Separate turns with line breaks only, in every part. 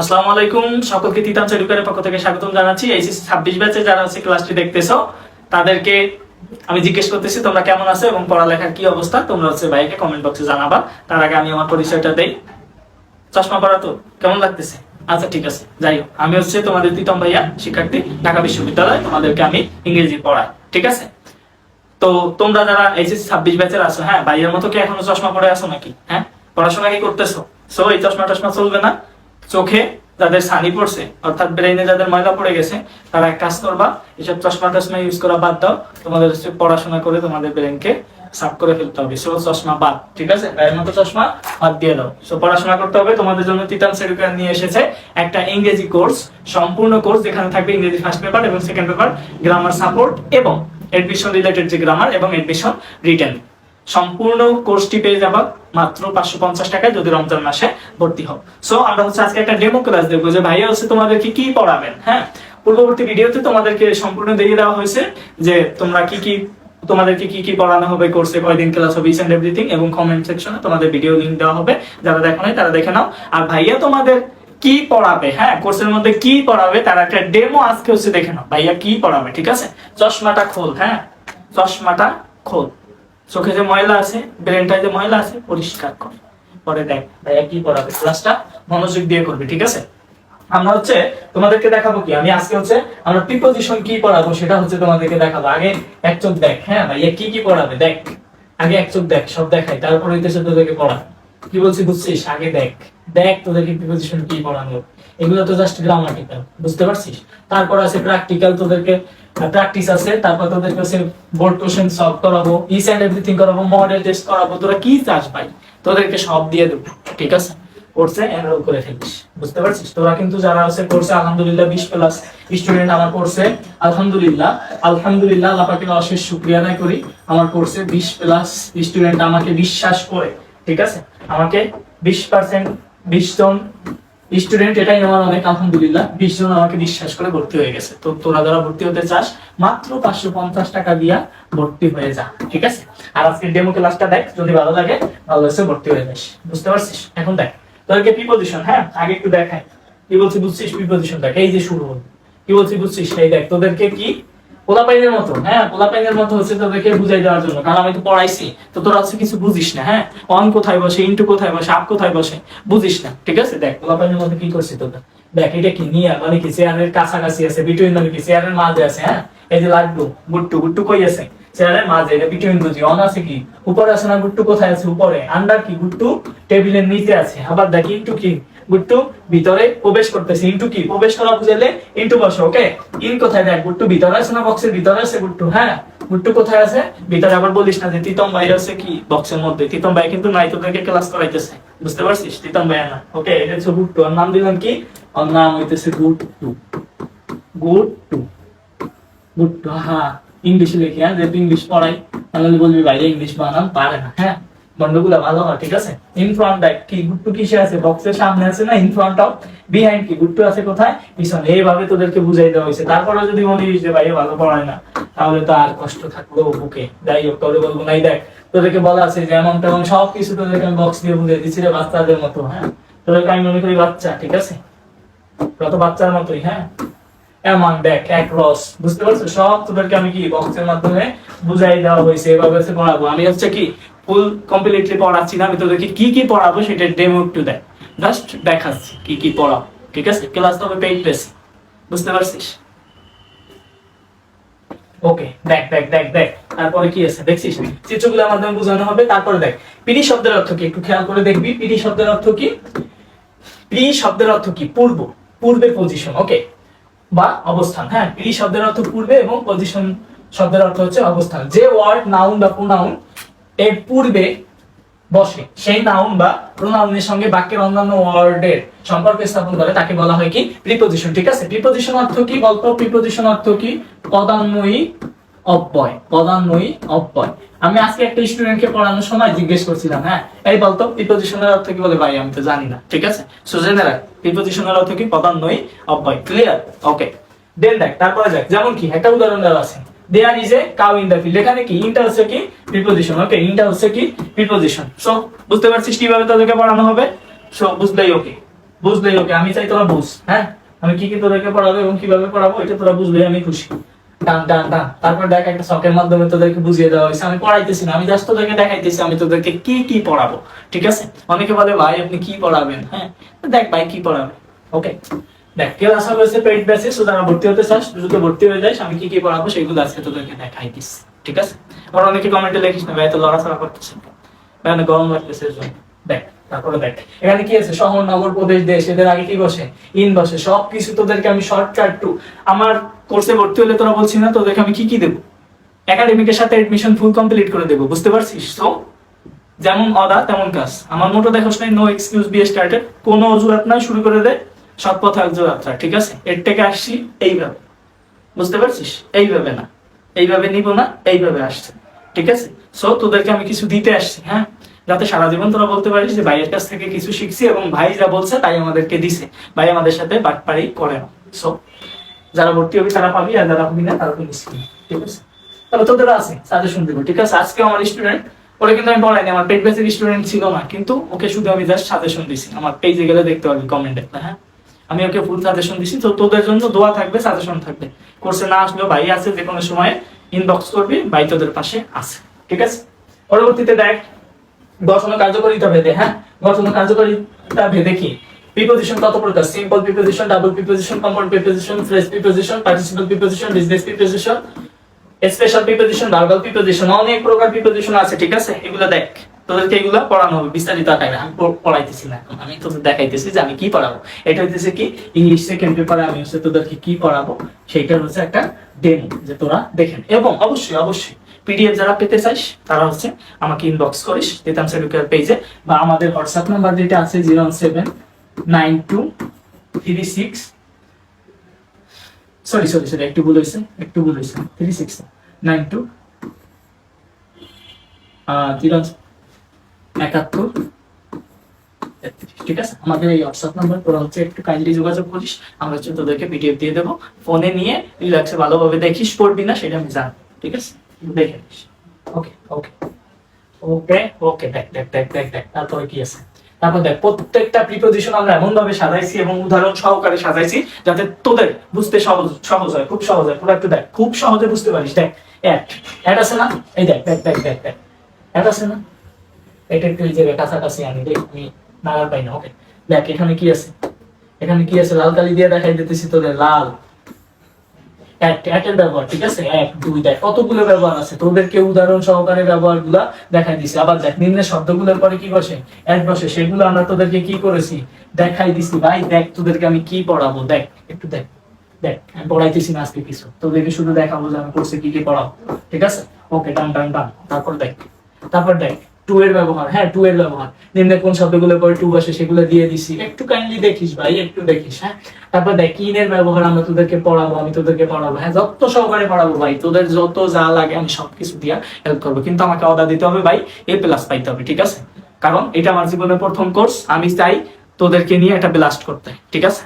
আসসালামু আলাইকুম। সকলকে চরিকারের পক্ষ থেকে স্বাগতম জানাচ্ছি। এইচএসসি ছাব্বিশ ব্যাচে যারা হচ্ছে ক্লাসটি দেখতেছো, তাদেরকে আমি জিজ্ঞেস করতেছি, তোমরা কেমন আছো এবং পড়ালেখার কি অবস্থা? তোমরা হচ্ছে ভাইকে কমেন্ট বক্সে জানাবা। তার আগে আমি আমার পরিচয়টা দেই। চশমা তো কেমন লাগতেছে? আচ্ছা ঠিক আছে। যাই হোক, আমি হচ্ছে তোমাদের প্রীতম ভাইয়া, শিক্ষার্থী, ঢাকা বিশ্ববিদ্যালয়। তোমাদেরকে আমি ইংরেজি পড়াই, ঠিক আছে? তো তোমরা যারা এইচএসসি ছাব্বিশ ব্যাচের আছো হ্যাঁ ভাইয়ের মতো কি এখনও চশমা পরে আছো নাকি? হ্যাঁ পড়াশোনা কি করতেছো? সো এই চশমা টশমা চলবে না? চোখে যাদের সানি পড়ছে, অর্থাৎ ব্রেইনে যাদের ময়লা পড়ে গেছে, তারা এক কাজ করবা, এসব চশমা টশমা ইউজ করা বাদ দাও, তোমাদের হচ্ছে পড়াশোনা করে তোমাদের ব্রেনকে সাফ করে ফেলতে হবে। সো চশমা বাদ, ঠিক আছে? গায়ের মতো চশমা বাদ দিয়ে দাও। সো পড়াশোনা করতে হবে, তোমাদের জন্য তিতান সেডুকার নিয়ে এসেছে একটা ইংরেজি কোর্স সম্পূর্ণ কোর্স যেখানে থাকবে ইংরেজি ফার্স্ট পেপার এবং সেকেন্ড পেপার গ্রামার সাপোর্ট এবং এডমিশন রিলেটেড যে গ্রামার এবং এডমিশন রিটেন সম্পূর্ণ কোর্সটি পেয়ে যাবা মাত্র পাঁচশো পঞ্চাশ টাকায় যদি রমজান মাসে ভর্তি হও। সো আমরা হচ্ছে আজকে একটা ডেমো ক্লাস দেখব যে ভাইয়া হচ্ছে তোমাদেরকে কি পড়াবেন হ্যাঁ? পূর্ববর্তী ভিডিওতে তোমাদেরকে সম্পূর্ণ দিয়ে দেওয়া হয়েছে যে তোমরা কি কি, তোমাদেরকে কি কি পড়ানো হবে কোর্সে কয়দিন ক্লাস হবে ইস এন্ড এভরিথিং এবং কমেন্ট সেকশনে তোমাদের ভিডিও লিংক দেওয়া হবে। যারা দেখো নাই, তারা দেখে নাও। আর ভাইয়া তোমাদের কি পড়াবে হ্যাঁ? কোর্সের মধ্যে কি পড়াবে, তার একটা ডেমো আজকে হচ্ছে দেখে নাও। ভাইয়া কি পড়াবে, ঠিক আছে? চশমাটা খোল হ্যাঁ? চশমাটা খোল। চোখে যে ময়লা আছে ব্রেনটায় যে ময়লা আছে, পরিষ্কার কর। পরে দেখ, ভাইয়া কি পড়াবে? ক্লাসটা মনোযোগ দিয়ে করবে, ঠিক আছে? আমরা হচ্ছে তোমাদেরকে দেখাবো কি? আমি আজকে হচ্ছে আমরা প্রিপোজিশন কি পড়াবো সেটা হচ্ছে তোমাদেরকে দেখাবো। আগে এক চোখ দেখ হ্যাঁ? ভাইয়া কি কি পড়াবে? দেখ। আগে এক চোখ দেখ, সব দেখাই। তারপর হইতেছে তোদেরকে পড়া। কি বলছি, বুঝছিস? আগে দেখ। দেখ তোদেরকে প্রিপোজিশন কি পড়ানো। এগুলো তো জাস্ট গ্রামাটিক্যাল বুঝতে পারছিস? তারপর আছে প্র্যাকটিক্যাল তোদেরকে প্র্যাকটিস আছে, তারপর তোদেরকে হচ্ছে বোর্ড কোশ্চেন সলভ করাবো ইস এন্ড এভরিথিং করাবো মডেল টেস্ট করাবো, তোরা কি চাস ভাই? তোদেরকে সব দিয়ে দেবো, ঠিক আছে? কোর্সে এনরোল করে ফেলিস, বুঝতে পারছিস? তোরা কিন্তু যারা আছে কোর্সে আলহামদুলিল্লাহ বিশ প্লাস স্টুডেন্ট আমার কোর্সে আলহামদুলিল্লাহ আলহামদুলিল্লাহ, আল্লাহ পাকের অশেষ শুক্রিয়া আদায় করি। আমার কোর্সে বিশ প্লাস স্টুডেন্ট আমাকে বিশ্বাস করে, ঠিক আছে? আমাকে বিশ পার্সেন্ট বিশ জন স্টুডেন্ট এটাই আমার অনেক, আলহামদুলিল্লাহ, বিশ জন আমাকে বিশ্বাস করে ভর্তি হয়ে গেছে। তো তোরা যারা ভর্তি হতে চাস, মাত্র পাঁচশো পঞ্চাশ টাকা দিয়া ভর্তি হয়ে যা, ঠিক আছে? আর আজকে ডেমো ক্লাসটা দেখ, যদি ভালো লাগে, ভালো হচ্ছে ভর্তি হয়ে যাস। বুঝতে পারছিস? এখন দেখ, তোদেরকে প্রিপোজিশন হ্যাঁ? আগে একটু দেখাই। কি বলছি, বুঝছিস? প্রিপোজিশন দেখ, এই যে শুরু হল। কি বলছি, বুঝছিস? এই দেখ, তোদেরকে কি পোলাপাইনের মতো হ্যাঁ? পোলাপাইনের মতো হচ্ছে বুঝাই দেওয়ার জন্য। কারণ আমি তো পড়াইছি, তো তোরা হচ্ছে কিছু বুঝিস না হ্যাঁ? অন কোথায় বসে, ইন্টু কোথায় বসে, আপ কোথায় বসে, বুঝিস না, ঠিক আছে? দেখ মতো কি তোদের দেখ, এটা কি নিয়ে মানে কি চেয়ারের কাছাকাছি আছে বিটুইন মানে কি চেয়ারের মাঝে আছে হ্যাঁ? এই যে লাগল গুট্টু গুট্টু কই আছে? চেয়ারের মাঝে, এটা বিটুইন বুঝি, অন আছে কি? উপরে আছে না গুট্টু কোথায় আছে উপরে? আন্ডার কি গুট্টু? টেবিলের নিচে আছে। আবার দেখ ইন্টু কি? গুট্টু ভিতরে প্রবেশ করতেছে। ইন্টু কি? প্রবেশ করা বুঝাইলে ইন্টু বসে ওকে ইন কোথায়? দেখ, গুট্টু ভিতরে আছে না বক্সের ভিতরে আছে গুট্টু? হ্যাঁ? গুট্টু কোথায় আছে? ভিতরে আবার বলিস না যে তিতম ভাই আছে কি বক্সের মধ্যে? তিতম ভাই কিন্তু নাই তোদেরকে ক্লাস করাইতেছে। বুঝতে পারছিস? তিতম ভাই না ওকে এটা হচ্ছে গুট্টু। আর নাম দিলাম কি? ওর নাম হইতেছে গুট্টু। গুট্টু। গুট্টু হ্যাঁ ইংলিশে লিখি হ্যাঁ? যেহেতু ইংলিশ পড়াই তাহলে বলবি বাইরে ইংলিশ বানান, পারে না হ্যাঁ? বন্ধগুলো ভালো হয়, ঠিক আছে? ইন ফ্রন্ট দেখ, কি গুট্টু কিসে আছে? বক্সের সামনে আছে না? ইন ফ্রন্ট অফ বিহাইন্ড কি? গুট্টু আছে কোথায়? পিছনে। এইভাবে তোদেরকে বুঝাই দেওয়া হয়েছে। তারপরে যদি বলিস যে ভাই ভালো পড়ায় না, তাহলে তো আর কষ্ট থাকল বুকে। যাই হোক তোদের বলব নাই। দেখ, তোদেরকে বলা আছে যে, এমন তেমন সব কিছু তোদেরকে আমি বক্স দিয়ে বুঝাই দিচ্ছি রে বাচ্চাদের মতো হ্যাঁ? তোদেরকে আমি মনে করি বাচ্চা, ঠিক আছে? কত বাচ্চার মতোই হ্যাঁ? এমন দেখ, এক রস, বুঝতে পারছ? সব তোদেরকে আমি কি বক্সের মাধ্যমে বুঝাই দেওয়া হয়েছে, এভাবে পড়াবো। আমি হচ্ছে কি ফুল কমপ্লিটলি পড়াচ্ছি না, আমি তোদেরকে কি কি পড়াবো সেটা ডেমো একটু দেখ। জাস্ট দেখাচ্ছি কি কি পড়াবো ঠিক আছে? ক্লাস তবে পেইড বেশি বুঝতে পারছিস? ওকে দেখ দেখ দেখ দেখ। তারপরে কি আছে, দেখছিস? চিত্রগুলোর মাধ্যমে বোঝানো হবে, তারপরে দেখ। পিডি শব্দের অর্থ কি? একটু খেয়াল করে দেখবি পিডি শব্দের অর্থ কি? প্রি শব্দের অর্থ কি? পূর্ব, পূর্বে পজিশন ওকে বা অবস্থান হ্যাঁ প্রি শব্দের অর্থ পূর্বে এবং পজিশন শব্দের অর্থ হচ্ছে অবস্থান। যে ওয়ার্ড নাউন বা প্রোনাউন এর পূর্বে বসে। সেই নাউন বা প্রোনাউনের সঙ্গে বাক্যের অন্যান্য ওয়ার্ডের সম্পর্ক স্থাপন করে, তাকে বলা হয় কি? প্রিপোজিশন ঠিক আছে? প্রিপোজিশন অর্থ কি? বলতো প্রিপোজিশন অর্থ কি? পদান্বয়ী অব্যয় পদান্বয়ী অব্যয়। আমি আজকে একটা স্টুডেন্টকে পড়ানোর সময় জিজ্ঞেস করছিলাম হ্যাঁ? এই বলতো প্রিপোজিশনের অর্থ কি বলে ভাই? আমি তো জানি না, ঠিক আছে? সো জেনে রাখ প্রিপোজিশনের অর্থ কি? পদান্বয়ী অব্যয় ক্লিয়ার ওকে দেন দেখ, তারপরে দেখ, যেমন কি? একটা উদাহরণ দেওয়া আছে। There is a cow in the field এখানে কি? ইনটা হচ্ছে কি? প্রিপোজিশন ওকে ইনটা হচ্ছে কি? প্রিপোজিশন সো বুঝতে পারছিস কীভাবে তাদেরকে পড়ানো হবে? সো বুঝলেই ওকে বুঝলেই ওকে আমি চাই তোরা বুঝ হ্যাঁ? আমি কি কি তোদেরকে পড়াবো এবং কীভাবে পড়াবো, এটা তোরা বুঝলেই আমি খুশি। টান টান টান তারপর দেখ, একটা শখের মাধ্যমে তোদেরকে বুঝিয়ে দেওয়া হয়েছে। আমি পড়াইতেছি না, আমি জাস্ট তোদেরকে দেখাইতেছি, আমি তোদেরকে কি কি পড়াবো, ঠিক আছে? অনেকে বলে, ভাই, আপনি কি পড়াবেন? হ্যাঁ? দেখ, ভাই, কি পড়াবেন ওকে দেখ কেউ আসা হয়েছে পেইড ব্যাচে সো যারা ভর্তি হতে চাস, দ্রুত ভর্তি হয়ে যাস, আমি কি কি পড়াবো সেগুলো আজকে তোদেরকে দেখাই দিস, ঠিক আছে? আবার অনেকে কমেন্টে লিখিস না, ভাই তো লড়াচড়া করতেছে ভাই, অনেক গরম লাগতেছে। দেখ, তারপরে দেখ, এখানে কি আছে? শহর, নগর, প্রদেশ, দেশ, এদের আগে কি বসে? ইন বসে সব কিছু তোদেরকে আমি শর্টকাট টু আমার কোর্সে ভর্তি হলে তোরা বলছি না, তোদেরকে আমি কি কি দেবো? একাডেমিকের সাথে এডমিশন ফুল কমপ্লিট করে দেবো, বুঝতে পারছিস? তো যেমন অদা, তেমন কাজ। আমার মোটো দেখোস নাই নো এক্সকিউজ বি স্টার্টেড কোনো অজুহাত নয় শুরু করে দে সৎ পথে একজোর যাত্রা, ঠিক আছে? এর থেকে আসছি এইভাবে। বুঝতে পারছিস? এইভাবে না। এইভাবে নিব না, এইভাবে আসছে। ঠিক আছে? সো তোদেরকে আমি কিছু দিতে আসছি হ্যাঁ? যাতে সারা জীবন তোরা বলতে পারিস যে ভাইয়ের কাছ থেকে কিছু শিখছি এবং ভাই যা বলছে তাই আমাদেরকে দিছে। ভাই আমাদের সাথে বাটপাড়ি করে না। সো যারা ভর্তি হবি তারা পাবি আর যারা হবি না তারা তো ঠিক আছে? তাহলে তোদের আছে সাজেশন দেবো, ঠিক আছে? আজকে আমার স্টুডেন্ট ওরা কিন্তু আমি পড়াইনি, আমার পেট বেসের স্টুডেন্ট ছিল না। কিন্তু ওকে শুধু আমি জাস্ট সাজেশন দিছি। আমার পেজে গেলে দেখতে পারবি কমেন্টে হ্যাঁ? আমি ওকে ফুল সাজেশন দিছি। তো তোদের জন্য দোয়া থাকবে সাজেশন থাকবে। কোর্সে না আসলেও ভাই আছে যে কোনো সময় ইনবক্স করবি, ভাই তোদের পাশে আছে। ঠিক আছে? পরবর্তীতে দেখ, গঠন কার্যকারিতা ভেদে হ্যাঁ? গঠন কার্যকারিতা ভেদে কি? প্রিপোজিশন কত প্রকার? Simple preposition double preposition compound preposition phrase preposition participle preposition business preposition special preposition verbal preposition অনেক প্রকার প্রিপোজিশন আছে, ঠিক আছে? এগুলো দেখ। তোদেরকে এগুলো পড়ানো হবে। বিস্তারিত আকারে। আমি পড়াইতেছি না এখন। আমি তোদের দেখাইতেছি যে আমি কি পড়াবো। এটা হইতেছে কি ইংলিশ সেকেন্ড পেপারে আমি হচ্ছে তোদেরকে কি পড়াবো সেইটা হচ্ছে একটা ডেমো যে তোরা দেখেন। এবং অবশ্যই অবশ্যই পিডিএফ যারা পেতে চাইস তারা হচ্ছে আমাকে ইনবক্স করিস তেতাম সেডুকের পেজে বা আমাদের হোয়াটসঅ্যাপ নাম্বার যেটা আছে zero seven nine two three six sorry sorry sorry একটু ভুল হয়েছে, একটু ভুল হয়েছে। Three six nine two zero একাত্তর। ঠিক আছে? আমাদের এই হোয়াটসঅ্যাপ নাম্বার তোরা হচ্ছে একটু কাইন্ডলি যোগাযোগ করিস, আমরা হচ্ছে তোদেরকে পিডিএফ দিয়ে দেবো। ফোনে নিয়ে রিল্যাক্সে ভালোভাবে দেখিস, পড়বি না, সেটা আমি জানি ঠিক আছে? দেখে নিস। ওকে ওকে ওকে ওকে দেখ দেখ দেখ দেখ দেখ, তারপরে কি আছে? তারপর দেখ, প্রত্যেকটা প্রিপোজিশন আমরা এমন ভাবে সাজাইছি এবং উদাহরণ সহকারে সাজাইছি যাতে তোদের বুঝতে সহজ সহজ হয়, খুব সহজ হয়। পুরো একটু দেখ, খুব সহজে বুঝতে পারিস। দেখ অ্যাড অ্যাড আছে না? এই দেখ দেখ দেখ দেখ দেখ অ্যাড আছে না? এটা একটু কাছাকাছি আনি? দেখ, আমি নাগাল পাই না ওকে দেখ, এখানে কি আছে? এখানে কি আছে? লাল কালি দিয়ে দেখাই দিতেছি তোদের, লাল। ব্যবহার, ঠিক আছে? এক, দুই, দেখ, কতগুলো ব্যবহার আছে? তোদেরকে উদাহরণ সহকারে ব্যবহারগুলা দেখাই দিছি। আবার দেখ নিম্নের শব্দগুলোর পরে কি বসে? এক বসে। সেগুলো আমরা তোদেরকে কি করেছি? দেখাই দিছি। ভাই, দেখ, তোদেরকে আমি কি পড়াবো? দেখ, একটু দেখ দেখ, আমি পড়াইতেছি না আজকে কিছু। তোদেরকে শুধু দেখাবো যে আমি করছি কি কি পড়াবো ঠিক আছে? ওকে টান টান টান তারপর দেখ তারপর দেখ। টু এর ব্যবহার হ্যাঁ টু এর ব্যবহার। নিম্নে কোন শব্দগুলো পরে টু বসে সেগুলো দিয়ে দিছি। একটু কাইন্ডলি দেখিস ভাই, একটু দেখিস হ্যাঁ? তারপর দেখ ইনের ব্যবহার আমরা তোদেরকে পড়াবো, আমি তোদেরকে পড়াবো হ্যাঁ? যত সহকারে পড়াবো ভাই, তোদের যত যা লাগে আমি সবকিছু দিয়া হেল্প করব। কিন্তু আমাকে অর্ডার দিতে হবে ভাই এ প্লাস পাইতে হবে, ঠিক আছে? কারণ এটা আমার জীবনের প্রথম কোর্স আমি চাই তোদেরকে নিয়ে একটা ব্লাস্ট করতে, ঠিক আছে?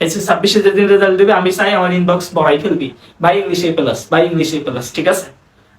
এসে ছাব্বিশে যেদিন রেজাল্ট দেবে, আমি চাই আমার ইনবক্স ভরাই ফেলবি। By English plus by English plus ঠিক আছে?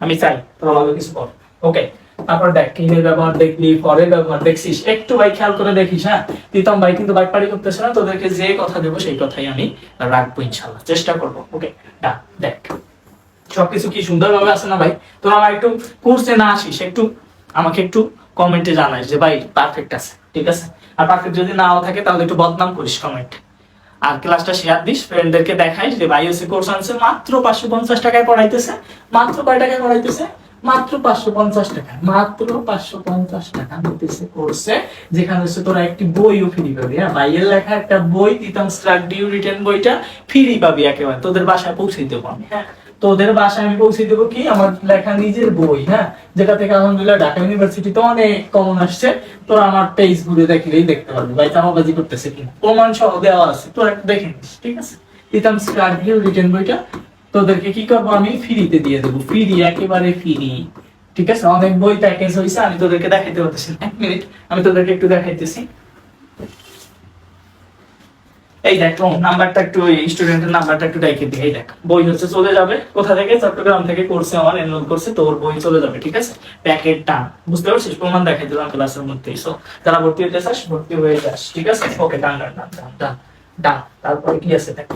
আমি চাই, তোর কিছু কর ওকে তারপর দেখ কিনের ব্যবহার দেখলি, পরের ব্যবহার দেখছিস। একটু ভাই খেয়াল করে দেখিস হ্যাঁ? প্রীতম ভাই কিন্তু বাইক পাড়ি করতেছে না, তোদেরকে যে কথা দেবো সেই কথাই আমি রাখব ইনশাল্লাহ চেষ্টা করব ওকে ডা দেখ। সবকিছু কি সুন্দরভাবে আছে না ভাই? তোরা আমার একটু কোর্সে না আসিস, একটু আমাকে একটু কমেন্টে জানাইস যে ভাই পারফেক্ট আছে, ঠিক আছে? আর পারফেক্ট যদি নাও থাকে তাহলে একটু বদনাম করিস কমেন্ট আর ক্লাসটা শেয়ার দিস ফ্রেন্ডদেরকে দেখাইস যে ভাই এসে কোর্স আনছে, মাত্র পাঁচশো পঞ্চাশ টাকায় পড়াইতেছে, মাত্র কয় টাকায় পড়াইতেছে? মাত্র পাঁচশো পঞ্চাশ টাকা, মাত্র পাঁচশো পঞ্চাশ টাকা নিতেছে কোর্সে যেখানে হচ্ছে তোরা একটি বইও ফ্রি পাবি হ্যাঁ? বাইয়ের লেখা একটা বই তিতাম স্ট্রাক ডিউ রিটেন বইটা ফ্রি পাবি একেবারে। তোদের বাসায় পৌঁছে দেবো আমি হ্যাঁ? তোদের বাসায় আমি পৌঁছে দেবো কি? আমার লেখা নিজের বই হ্যাঁ? যেটা থেকে আলহামদুলিল্লাহ ঢাকা ইউনিভার্সিটিতে অনেক কমন আসছে। তোরা আমার পেজ ঘুরে দেখলেই দেখতে পারবি ভাই, চাপাবাজি করতেছে কিনা। প্রমাণ সহ দেওয়া আছে, তোরা দেখে নিস, ঠিক আছে? তিতাম স্ট্রাক ডিউ রিটেন বইটা তোদেরকে কি করব আমি? ফ্রিতে দিয়ে দেবো। ফ্রি একেবারে ফ্রি। ঠিক আছে? অনেক বই প্যাকেজ হয়েছে, আমি তোদেরকে দেখাইতে পারতেছি এক মিনিট, আমি তোদেরকে একটু দেখাইতেছি। এই দেখ নাম্বারটা একটু স্টুডেন্টের নাম্বারটা একটু দিই এই দেখ, বই হচ্ছে, চলে যাবে। কোথা থেকে? চট্টগ্রাম থেকে কোর্সে আমার এনরোল করছে, তোর বই চলে যাবে, ঠিক আছে? প্যাকেট টান বুঝতে পারছিস? প্রমাণ দেখাই দিলাম ক্লাসের মধ্যে। সো যারা ভর্তি হতে চাস, ভর্তি হয়ে যাস, ঠিক আছে? ওকে ডান ডান ডান ডান তারপরে কি আছে দেখ?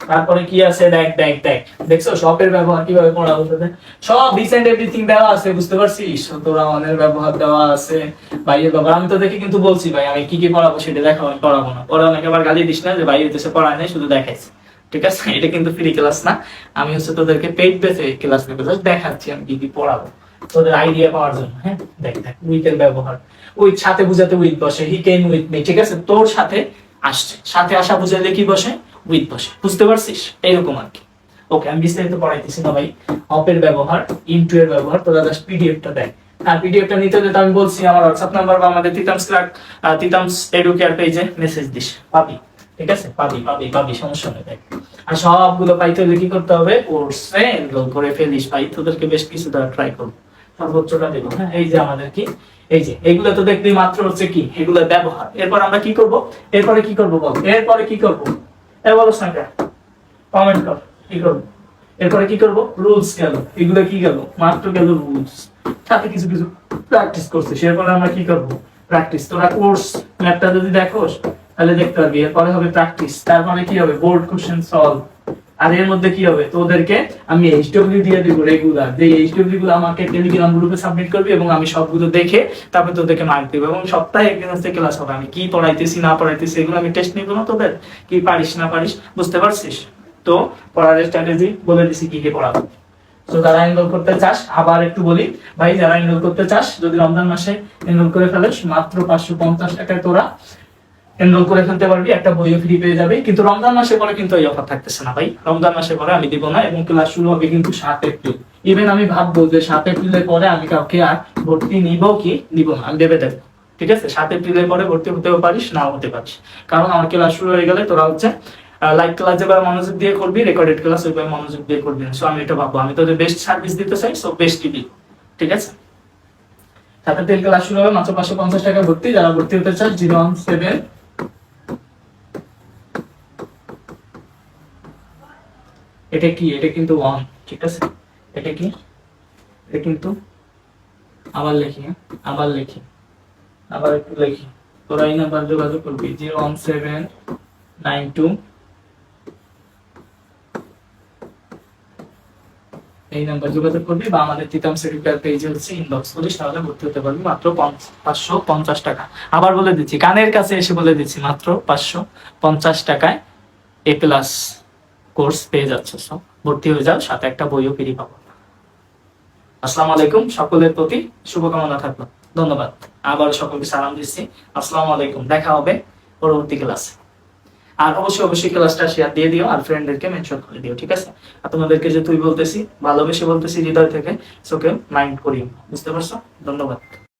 তারপরে কি আছে? দেখ দেখ দেখ। দেখছ শপের ব্যবহার কীভাবে করা হতে? সব রিসেন্ট এভরিথিং দেওয়া আছে, বুঝতে পারছিস? তোরা অনের ব্যবহার দেওয়া আছে। ভাইয়ের ব্যবহার, আমি তো দেখে কিন্তু বলছি, ভাই, আমি কি কি পড়াবো সেটা দেখাবো আমি পড়াবো না। পরে অনেকে আবার গালি দিস না যে ভাই দেশে পড়ায় নাই, শুধু দেখাইছে। ঠিক আছে? এটা কিন্তু ফ্রি ক্লাস না। আমি হচ্ছে তোদেরকে পেইড বেসে ক্লাস নেবে জাস্ট দেখাচ্ছি আমি কি কি পড়াবো। তোদের আইডিয়া পাওয়ার জন্য হ্যাঁ? দেখ দেখ উইকের ব্যবহার। উইক সাথে বুঝাতে উইক বসে হি কেন উইথ মি ঠিক আছে? তোর সাথে আসছে। সাথে আসা বুঝাইলে কি বসে? উইথ বসে। বুঝতে পারছিস? এইরকম আর কি। ওকে আমি বিস্তারিত পড়াইতেছি না ভাই। অপের ব্যবহার ইনটু এর ব্যবহার জাস্ট পিডিএফটা দেয় পিডিএফটা নিতে হলে তো আমি বলছি, আমার হোয়াটসঅ্যাপ নাম্বার বা আমাদের তিতামস ক্লার্ক তিতামস এডুকেয়ার পেজে মেসেজ দিস। পাবি, ঠিক আছে? পাবি পাবি পাবি, সমস্যা নেই, দেখ। আর সবগুলো পাইতে হলে কি করতে হবে? কোর্সে এনরোল করে ফেলিস ভাই। তোদেরকে বেশ কিছু দ্বারা ট্রাই করব। সর্বোচ্চটা দেবো। হ্যাঁ এই যে আমাদের কি? এই যে, এগুলো তো দেখবি মাত্র হচ্ছে কি? এগুলো ব্যবহার। এরপর আমরা কি করব? এরপরে কি করব বল? এরপরে কি করব? বলো সংখ্যা। কমেন্ট কর, কি করব? এরপরে কি করব? রুলস গেল। এগুলো কি গেল? মাত্র গেল রুলস তাতে কিছু কিছু প্র্যাকটিস করছে। এরপরে আমরা কি করব? প্র্যাকটিস তোরা কোর্স ম্যাপটা যদি দেখোস, তাহলে দেখতে পারবি। এরপরে হবে প্র্যাকটিস তারপরে কি হবে? বোর্ড কোশ্চেন সলভ আর এর মধ্যে কি হবে? তোদেরকে আমি এইচডব্লিউ দিয়ে দিব রেগুলার যে এইচডব্লিউ গুলো আমাকে টেলিগ্রাম গ্রুপে সাবমিট করবি এবং আমি সবগুলো দেখে তারপর তোদেরকে মার্ক দেবো। এবং সপ্তাহে একদিন হচ্ছে ক্লাস হবে। আমি কি পড়াইতেছি, না পড়াইতেছি এগুলো আমি টেস্ট নিব না তোদের? কি পারিস, না পারিস? বুঝতে পারছিস? তো পড়ার স্ট্র্যাটেজি বলে দিছি কি কি পড়াবো। তো যারা এনরোল করতে চাস, আবার একটু বলি, ভাই, যারা এনরোল করতে চাস, যদি রমজান মাসে এনরোল করে ফেলিস, মাত্র পাঁচশো পঞ্চাশ টাকায় তোরা এনরোল করে ফেলতে পারবি, একটা বইও ফ্রি পেয়ে যাবে। কিন্তু রমজান মাসে পরে কিন্তু এই অফার থাকতেছে না ভাই। রমজান মাসে পরে আমি দিব না এবং ক্লাস শুরু হবে কিন্তু সাত এপ্রিল। ইভেন আমি ভাববো যে সাত এপ্রিলের পরে আমি কাউকে আর ভর্তি নিব কি? নিব না, আমি দেখব। ঠিক আছে? সাত এপ্রিলের পরে ভর্তি হতেও পারিস, নাও হতে পারিস। কারণ আমার ক্লাস শুরু হয়ে গেলে তোরা হচ্ছে লাইভ ক্লাস যেভাবে মনোযোগ দিয়ে করবি রেকর্ডেড ক্লাস ওইভাবে মনোযোগ দিয়ে করবি না। সো আমি এটা ভাববো। আমি তোদের বেস্ট সার্ভিস দিতে চাই সো বেস্টই দিই ঠিক আছে? সাথে তেল ক্লাস শুরু হবে, মাত্র পাঁচশো পঞ্চাশ টাকা ভর্তি। যারা ভর্তি হতে চাস জিরো ওয়ান সেভেন এটা কি? এটা কিন্তু ওয়ান ঠিক আছে? এটা কি? এটা কিন্তু আবার লিখি হ্যাঁ? আবার লিখি, আবার একটু লিখি। তোরা এই নাম্বার যোগাযোগ করবি? Zero one seven nine two এই নাম্বার যোগাযোগ করবি বা আমাদের তিতাম সেক্রেটার পেজে হচ্ছে ইনবক্স করিস, তাহলে ভর্তি হতে পারবি। মাত্র পাঁচ- পাঁচশো পঞ্চাশ টাকা। আবার বলে দিচ্ছি, কানের কাছে এসে বলে দিচ্ছি, মাত্র পাঁচশো পঞ্চাশ টাকায় এ প্লাস কোর্স পেয়ে যাচ্ছে ভর্তি হয়ে যাও, সাথে একটা বইও ফ্রি পাবো। আসসালামু আলাইকুম সকলের প্রতি শুভকামনা থাকল। ধন্যবাদ। আবার সকলকে সালাম দিচ্ছি। আসসালামু আলাইকুম। দেখা হবে পরবর্তী ক্লাসে। আর অবশ্যই অবশ্যই ক্লাসটা শেয়ার দিয়ে দিও আর ফ্রেন্ডদেরকে মেনশন করে দিও, ঠিক আছে? আর তোমাদেরকে যে তুই বলতেছি, ভালোবেসে বলতেছি হৃদয় থেকে সোকে মাইন্ড করিও বুঝতে পারছ? ধন্যবাদ।